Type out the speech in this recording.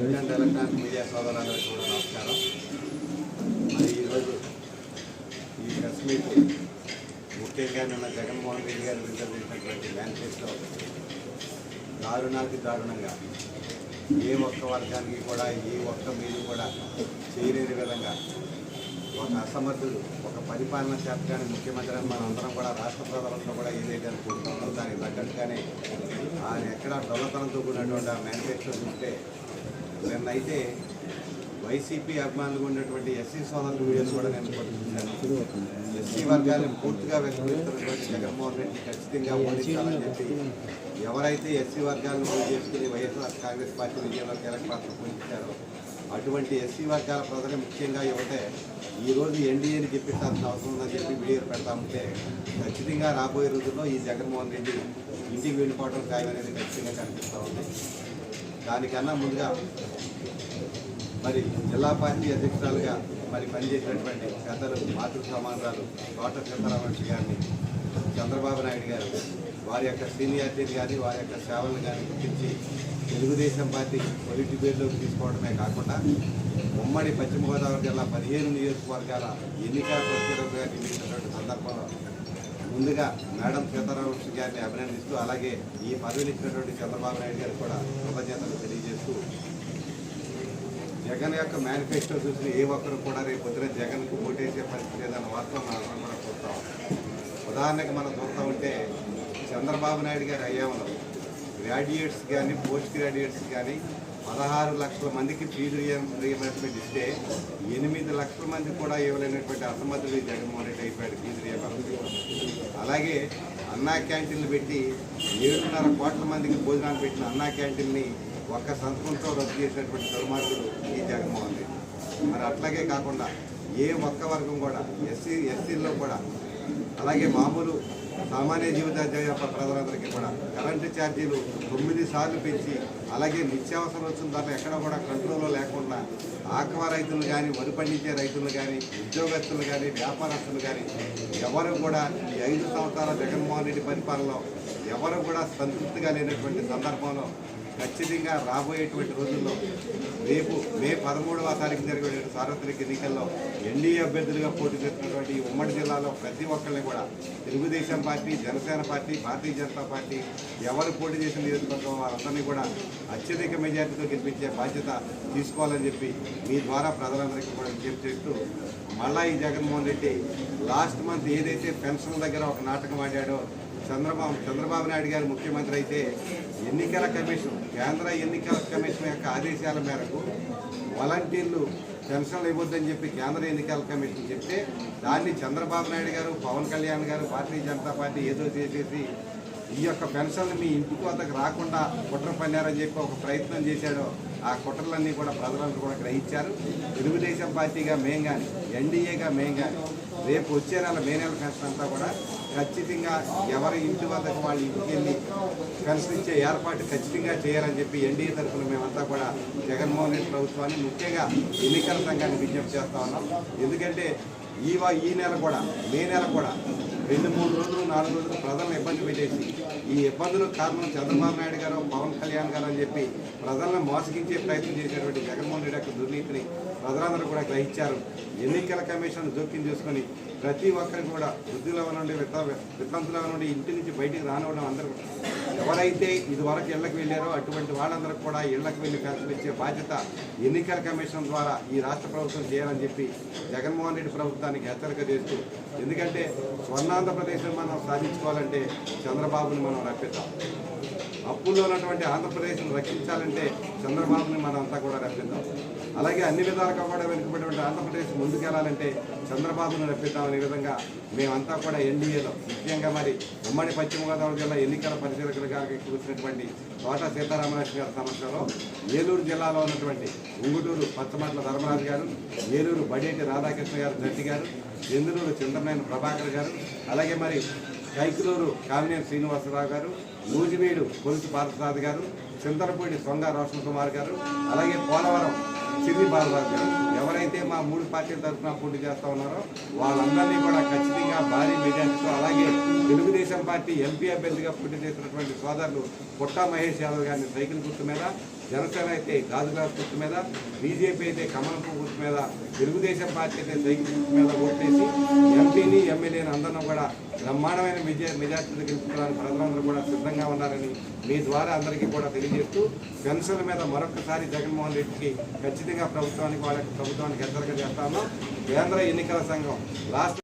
Print and electronic media సోదరులందరికీ కూడా నమస్కారం. మరి ఈరోజు ఈ ప్రెస్ మీట్ ముఖ్యంగా నిన్న జగన్మోహన్ రెడ్డి గారు విడుదల చేసినటువంటి మేనిఫెస్టో దారుణానికి దారుణంగా ఏ ఒక్క వర్గానికి కూడా ఏ ఒక్క మీరు కూడా చేయలేని విధంగా ఒక అసమర్థుడు ఒక పరిపాలన చేపడానికి ముఖ్యమంత్రి అని మనం అందరం కూడా రాష్ట్ర ప్రజలంతా కూడా ఏదైతే అనుకుంటున్నామో దానికి తగ్గట్టుగానే ఆయన ఎక్కడ డొల్లతనంతో కూడినటువంటి ఆ మేనిఫెస్టో చూస్తే నిన్నైతే వైసీపీ అభిమానులు ఉన్నటువంటి ఎస్సీ సోదరుల వీడియోస్ కూడా నేను చూశాను ఎస్సీ వర్గాలను పూర్తిగా వెలువరిస్తున్నటువంటి జగన్మోహన్ రెడ్డి ఖచ్చితంగా ఓడించాలని చెప్పి ఎవరైతే ఎస్సీ వర్గాలను ఓటు చేసుకుని వైఎస్ఆర్ కాంగ్రెస్ పార్టీ విజయంలో కీలక పాత్ర పోషించారో అటువంటి ఎస్సీ వర్గాల ప్రజలు ముఖ్యంగా యువతే ఈరోజు ఎన్డీఏని చెప్పించాల్సిన అవసరం ఉందని చెప్పి వీడియో పెడతామంటే ఖచ్చితంగా రాబోయే రోజుల్లో ఈ జగన్మోహన్ రెడ్డి ఇంటికి వెళ్ళిపోవడం ఖాయం అనేది ఖచ్చితంగా కనిపిస్తూ ఉంది. దానికన్నా ముందుగా మరి జిల్లా పార్టీ అధ్యక్షురాలుగా మరి పనిచేసినటువంటి పెద్దలు మాతృ సమానాలు తోట సీతారామరెడ్డి గారిని చంద్రబాబు నాయుడు గారు వారి యొక్క సీనియారిటీని కానీ వారి యొక్క సేవలను కానీ గుర్తించి తెలుగుదేశం పార్టీ పొలిటి పేరులోకి తీసుకోవడమే కాకుండా ఉమ్మడి పశ్చిమ గోదావరి జిల్లా పదిహేను నియోజకవర్గాల ఎన్నికల ప్రత్యేకంగా నియమించినటువంటి సందర్భంలో ముందుగా మేడం సీతారామకృష్ణ గారిని అభినందిస్తూ అలాగే ఈ పదవిని ఇచ్చినటువంటి చంద్రబాబు నాయుడు గారికి కూడా కృతజ్ఞతలు తెలియజేస్తూ జగన్ యొక్క మేనిఫెస్టో చూసిన ఏ ఒక్కరు కూడా రేపు పొద్దున జగన్కు ఓటేసే పరిస్థితి లేదన్న వాస్తవం మనం మనం చూస్తాం. ఉదాహరణకి మనం చూస్తూ ఉంటే చంద్రబాబు నాయుడు గారి హయాంలో గ్రాడ్యుయేట్స్ కానీ పోస్ట్ గ్రాడ్యుయేట్స్ కానీ పదహారు లక్షల మందికి ఫీజు రియంబర్స్మెంట్ ఇస్తే ఎనిమిది లక్షల మంది కూడా ఇవ్వలేనటువంటి అసమర్థుడు జగన్మోహన్ రెడ్డి అయిపోయాడు ఫీజు రియంబర్స్మెంట్ అలాగే అన్నా క్యాంటీన్లు పెట్టి ఏడున్నర కోట్ల మందికి భోజనాలు పెట్టిన అన్నా క్యాంటీన్ని ఒక్క సంతకంతో రద్దు చేసినటువంటి దుర్మార్గుడు ఈ జగన్మోహన్ రెడ్డి. మరి అట్లాగే కాకుండా ఏ ఒక్క వర్గం కూడా ఎస్సీ ఎస్సీల్లో కూడా అలాగే మామూలు సామాన్య జీవిత ప్రజలందరికీ కూడా కరెంటు ఛార్జీలు తొమ్మిది సార్లు పెంచి అలాగే నిత్యావసర వచ్చిన దాంట్లో ఎక్కడ కూడా కంట్రోల్లో లేకుండా ఆక్వా రైతులు కానీ వరి పండించే రైతులు కానీ ఉద్యోగస్తులు కానీ వ్యాపారస్తులు కానీ ఎవరు కూడా ఈ ఐదు సంవత్సరాల జగన్మోహన్ రెడ్డి పరిపాలనలో ఎవరు కూడా సంతృప్తిగా లేనటువంటి సందర్భంలో ఖచ్చితంగా రాబోయేటువంటి రోజుల్లో రేపు మే పదమూడవ తారీఖు జరిగే సార్వత్రిక ఎన్నికల్లో ఎన్డీఏ అభ్యర్థులుగా పోటీ చేస్తున్నటువంటి ఈ ఉమ్మడి జిల్లాలో ప్రతి ఒక్కరిని కూడా Telugu Desam party Janasena party Bharatiya Janata party ఎవరు పోటీ చేసిన నియోజకవర్గం వారందరినీ కూడా అత్యధిక మెజార్టీతో గెలిపించే బాధ్యత తీసుకోవాలని చెప్పి మీ ద్వారా ప్రజలందరికీ కూడా విజ్ఞప్తి చేస్తూ మళ్ళా ఈ జగన్మోహన్ రెడ్డి లాస్ట్ మంత్ ఏదైతే పెన్షన్ దగ్గర ఒక నాటకం ఆడాడో చంద్రబాబు చంద్రబాబు నాయుడు గారు ముఖ్యమంత్రి అయితే ఎన్నికల కమిషన్ కేంద్ర ఎన్నికల కమిషన్ యొక్క ఆదేశాల మేరకు వాలంటీర్లు పెన్షన్లు ఇవ్వద్దని చెప్పి కేంద్ర ఎన్నికల కమిషన్ చెప్తే దాన్ని చంద్రబాబు నాయుడు గారు పవన్ కళ్యాణ్ గారు భారతీయ జనతా పార్టీ ఏదో చేసేసి ఈ యొక్క పెన్షన్లు మీ ఇంటికి వద్దకు రాకుండా కుట్ర పన్నారని చెప్పి ఒక ప్రయత్నం చేశాడో ఆ కుట్రలన్నీ కూడా ప్రజలందరూ కూడా గ్రహించారు. తెలుగుదేశం పార్టీగా మేం కానీ ఎన్డీఏగా మేం కానీ రేపు వచ్చే నెల మే నెల పెన్షన్ అంతా కూడా ఖచ్చితంగా ఎవరి ఇంటి వద్దకు వాళ్ళ ఇంటికి వెళ్ళి పెన్షన్ ఇచ్చే ఏర్పాటు ఖచ్చితంగా చేయాలని చెప్పి ఎన్డీఏ తరఫున మేమంతా కూడా జగన్మోహన్ రెడ్డి ప్రభుత్వాన్ని ముఖ్యంగా ఎన్నికల సంఘాన్ని విజ్ఞప్తి చేస్తా ఉన్నాం. ఎందుకంటే ఈ ఈ నెల కూడా మే నెల కూడా రెండు మూడు రోజులు నాలుగు రోజులు ప్రజలను ఇబ్బంది పెట్టేసి ఈ ఇబ్బందులకు కారణం చంద్రబాబు నాయుడు గారు పవన్ కళ్యాణ్ గారు అని చెప్పి ప్రజలను మోసగించే ప్రయత్నం చేసేటువంటి జగన్మోహన్ రెడ్డి యొక్క దుర్నీతిని ప్రజలందరూ కూడా గ్రహించారు. ఎన్నికల కమిషన్ జోక్యం చేసుకొని ప్రతి ఒక్కరికి కూడా వృద్ధుల నుండి విత వితంతుల నుండి ఇంటి నుంచి బయటికి రానివ్వడం అందరూ ఎవరైతే ఇదివరకు ఇళ్ళకు వెళ్ళారో అటువంటి వాళ్ళందరికీ కూడా ఇళ్ళకు వెళ్ళి పెన్షన్ ఇచ్చే బాధ్యత ఎన్నికల కమిషన్ ద్వారా ఈ రాష్ట్ర ప్రభుత్వం చేయాలని చెప్పి జగన్మోహన్ రెడ్డి ప్రభుత్వానికి హెచ్చరిక చేస్తూ ఎందుకంటే స్వర్ణాంధ్రప్రదేశ్ మనం సాధించుకోవాలంటే చంద్రబాబుని మనం రప్పిద్దాం అప్పుల్లో ఉన్నటువంటి ఆంధ్రప్రదేశ్ను రక్షించాలంటే చంద్రబాబుని మనం అంతా కూడా రప్పిద్దాం. అలాగే అన్ని విధాలుగా కూడా వెనుకబడినటువంటి ఆంధ్రప్రదేశ్ ముందుకెళ్ళాలంటే చంద్రబాబును రప్పిద్దామనే విధంగా మేమంతా కూడా ఎన్డీఏలో ముఖ్యంగా మరి ఉమ్మడి పశ్చిమ గోదావరి జిల్లా ఎన్నికల పరిశీలకులుగా కూర్చున్నటువంటి తోట సీతారామరాజు గారి సమస్యలో ఏలూరు జిల్లాలో ఉన్నటువంటి ఉంగుటూరు పచ్చమట్ల ధర్మరాజు గారు ఏలూరు బడేటి రాధాకృష్ణ గారు జట్టి గారు ఎందులూరు చంద్రనాయన ప్రభాకర్ గారు అలాగే మరి కైకులూరు కామినేని శ్రీనివాసరావు గారు నూజివీడు కొలుసు పార్థసారథి గారు చింతలపూడి సొంగ రోషన్ కుమార్ గారు అలాగే పోలవరం సిరి బాలరాజు గారు. ఎవరైతే మా మూడు పార్టీల తరఫున పోటీ చేస్తా ఉన్నారో వాళ్ళందరినీ కూడా ఖచ్చితంగా భారీ మెజార్టీతో అలాగే తెలుగుదేశం పార్టీ ఎంపీ అభ్యర్థిగా పోటీ చేసినటువంటి సోదరులు పుట్టా మహేష్ యాదవ్ గారిని సైకిల్ గుర్తు మీద జనసేన అయితే గాజుగాజు గుర్తు మీద బీజేపీ అయితే కమలపు గుర్తు మీద తెలుగుదేశం పార్టీ అయితే సైకిల్ గుర్తు మీద ఓటేసి ఎంపీని ఎమ్మెల్యేని అందరం కూడా బ్రహ్మాండమైన విజయ మెజార్టీలు గెలుపుకోవడానికి ప్రజలందరూ కూడా సిద్ధంగా ఉన్నారని మీ ద్వారా అందరికీ కూడా తెలియజేస్తూ పెన్షన్ల మీద మరొకసారి జగన్మోహన్ రెడ్డికి ఖచ్చితంగా ప్రభుత్వానికి వాళ్ళకి ప్రభుత్వానికి హెచ్చరిక చేస్తాను కేంద్ర ఎన్నికల సంఘం రాష్ట్ర